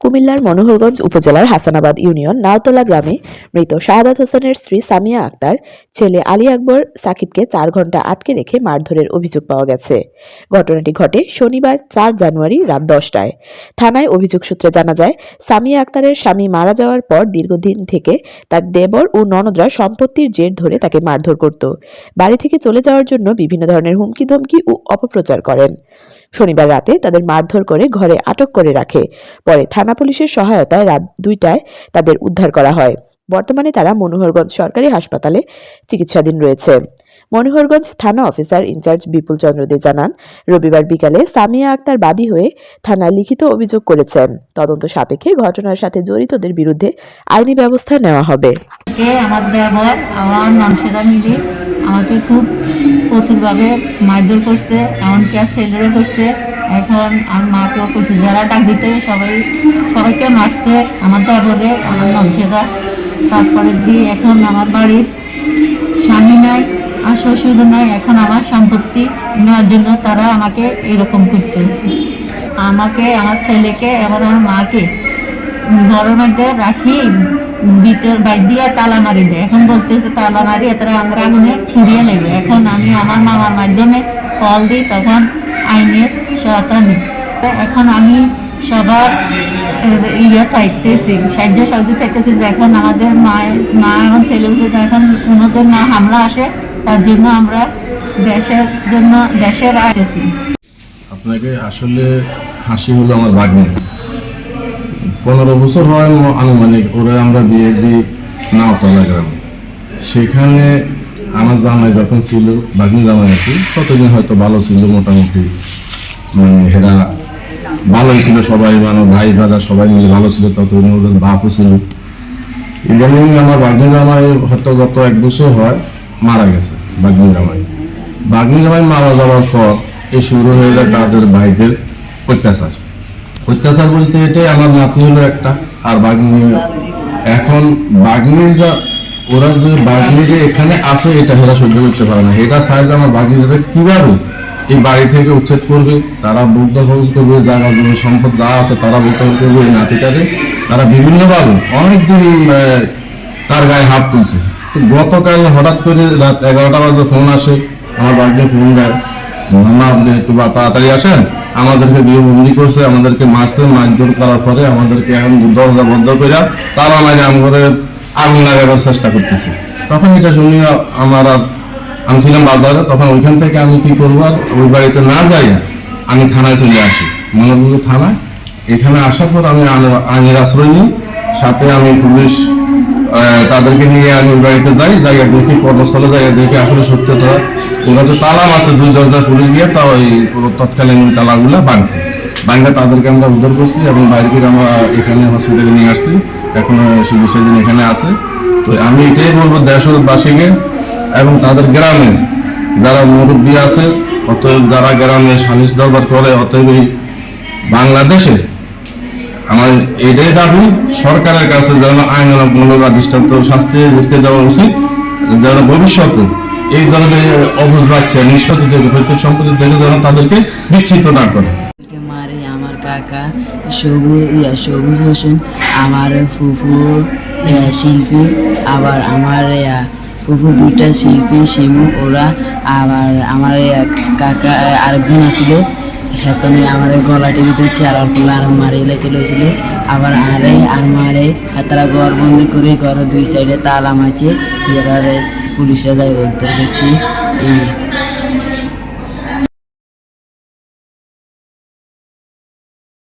কুমিল্লার মনোহরগঞ্জ উপজেলার হাসানাবাদ ইউনিয়ন নাওতলা গ্রামে মৃত শাহাদাত হোসেনের স্ত্রী সামিয়া আক্তার, ছেলে আলী আকবর সাকিবকে চার ঘণ্টা আটকে রেখে মারধরের অভিযোগ পাওয়া গেছে। ঘটনাটি ঘটে শনিবার চার জানুয়ারি রাত দশটায়। থানায় অভিযোগ সূত্রে জানা যায়, সামিয়া আক্তারের স্বামী মারা যাওয়ার পর দীর্ঘদিন থেকে তার দেবর ও ননদরা সম্পত্তির জের ধরে তাকে মারধর করত। বাড়ি থেকে চলে যাওয়ার জন্য বিভিন্ন ধরনের হুমকি ধমকি ও অপপ্রচার করেন। শনিবার রাতে তাদের মারধর করে ঘরে আটক করে রাখে। পরে থানা পুলিশের সহায়তায় রাত দুইটায় তাদের উদ্ধার করা হয়। বর্তমানে তারা মনোহরগঞ্জ সরকারি হাসপাতালে চিকিৎসাধীন রয়েছে। মনোহরগঞ্জ থানা অফিসার ইনচার্জ বিপুল চন্দ্র দে জানান, রবিবার বিকালে সামিয়া আক্তার বাদী হয়ে থানায় লিখিত অভিযোগ করেছেন। তদন্ত সাপেক্ষে ঘটনার সাথে জড়িতদের বিরুদ্ধে আইনি ব্যবস্থা নেওয়া হবে। আমার আমার আমাকে খুব প্রচুরভাবে মারধর করছে, এমনকি আর করছে। এখন আমার মাকেও করছে, যারা ডাক দিতে সবাই, সবাইকে মারছে আমার দেবরে আমার মানুষেরা। তারপরে দিয়ে এখন আমার বাড়ির স্বামী নাই আর শ্বশুরও নাই এখন আমার সম্পত্তি নেওয়ার জন্য তারা আমাকে এরকম করতেছে। আমাকে, আমার ছেলেকে এবং আমার মাকে ঘরের মধ্যে রাখি, ভিতর বাইর দিয়ে তালা মারি দেয়। এখন বলতেছে, তালা মারি তারা আমার আগুনে পুড়িয়ে নেবে। এখন আমি আমার মামার মাধ্যমে কল দিই, তখন আইনের সহায়তা নিই। এখন আমি সবার ইয়ে চাইতেছি, সাহায্য সহযোগী চাইতেছি যে এখন আমাদের মায়ের, মা এবং উপরে এখন কোনোদের না হামলা আসে তার জন্য আমরা দেশের জন্য দেশের আইতেছি আপনাকে আসলে হাসি হলো আমার ভাগ্নে পনেরো বছর হয় আনুমানিক, ওরা আমরা বিয়ে দিই নাওতলা গ্রামে। সেখানে আমার জামাই যখন ছিল ভাগ্নি জামাই কি ততদিন হয়তো ভালো ছিল মোটামুটি। মানে হেরা ভালোই ছিল, সবাই মানে ভাই, দাদা সবাই মিলে ভালো ছিল, ততদিন ওদের বাপও ছিল। ইদানিং আমার বাগ্নি জামাই হয়তো গত এক বছর হয় মারা গেছে বাগ্নি জামাই। বাগ্নি জামাই মারা যাওয়ার পর এই শুরু হয়ে যায় তাদের ভাইদের অত্যাচার। অত্যাচার বলতে এটাই আমার নাতি হলো একটা আর বাগ্নি এখন বাগ্নি যা ওরা যে বাগ্নি যে এখানে আছে এটা হেরা সহ্য করতে পারে না। এটা যে আমার বাগ্নিরা কীভাবে এই বাড়ি থেকে উচ্ছেদ করবে? তারা বুদ্ধ করবে জায়গা জমি সম্পদ যা আছে তারা বুদ্ধ করবে এই নাতিটাকে। তারা বিভিন্নভাবে অনেকদিন আহ, তার গায়ে হাত তুলছে। গতকাল হঠাৎ করে রাত এগারোটা বাজে ফোন আসে, আমার বাড়িতে ফোন দেয়। মামা, আপনি একটু তাড়াতাড়ি আসেন। আমাদেরকে বিয়ে বন্দি করছে, আমাদেরকে মারছে, মারধর করার পরে আমাদেরকে এখন দরজা বন্ধ করে তারা মাঝে আমাদের আগুন লাগাবার চেষ্টা করতেছে। তখন এটা শুনি আমার আমি ছিলাম বাজারে, তখন ওইখান থেকে আমি কি করব আর ওই বাড়িতে না যাই আমি থানায় চলে আসি। মনোরঞ্জ থানায়? এখানে আসার পর আমি আইন- আইনের আশ্রয় নিই। সাথে আমি পুলিশ তাদেরকে নিয়ে আমি বাড়িতে যাই যাই দেখি, কর্মস্থলে যাই দেখি, আসলে সত্যতা ওরা তো তালা আছে দুই দরজা পুলিশ গিয়ে তা ওই তৎকালীন তালাগুলো ভাঙছে। ভাঙে তাদেরকে আমরা উদ্ধার করছি এবং বাইরে থেকে আমরা এখানে হসপিটালে নিয়ে আসছি। এখন চিকিৎসা দিন এখানে আছে। তো আমি এটাই বলব দেশবাসীকে এবং তাদের গ্রামে, যারা মুরব্বী আছে, অতএব যারা গ্রামে সালিশ দরবার করে, অতএব এই বাংলাদেশে আমার এটাই দাবি সরকারের কাছে যেন আইনানুগ বা দৃষ্টান্ত শাস্তি করতে দেওয়া উচিত, যেন ভবিষ্যতে এই ধরনের বাচ্চা নিঃসতি থেকে প্রত্যেক সম্পত্তি যেন তাদেরকে বিচ্ছিন্ন না করে। মারে আমার কাকা? সবুজ, ইয়া, সবুজ হোসেন, আমার ফুফু শিল্পী, আবার আমার ফুফু দুইটা শিল্পী, শিমু, ওরা, আবার আমার কাকা, আরেকজন আছিল হেতনে আমার গলাটি ভিতরে চেয়ার ফুল আর মারি লেগে লইছিল। আবার আরে আর মারে তারা ঘর বন্দি করে ঘর দুই সাইডে তালা মাছে পুলিশে যাই বলতে এই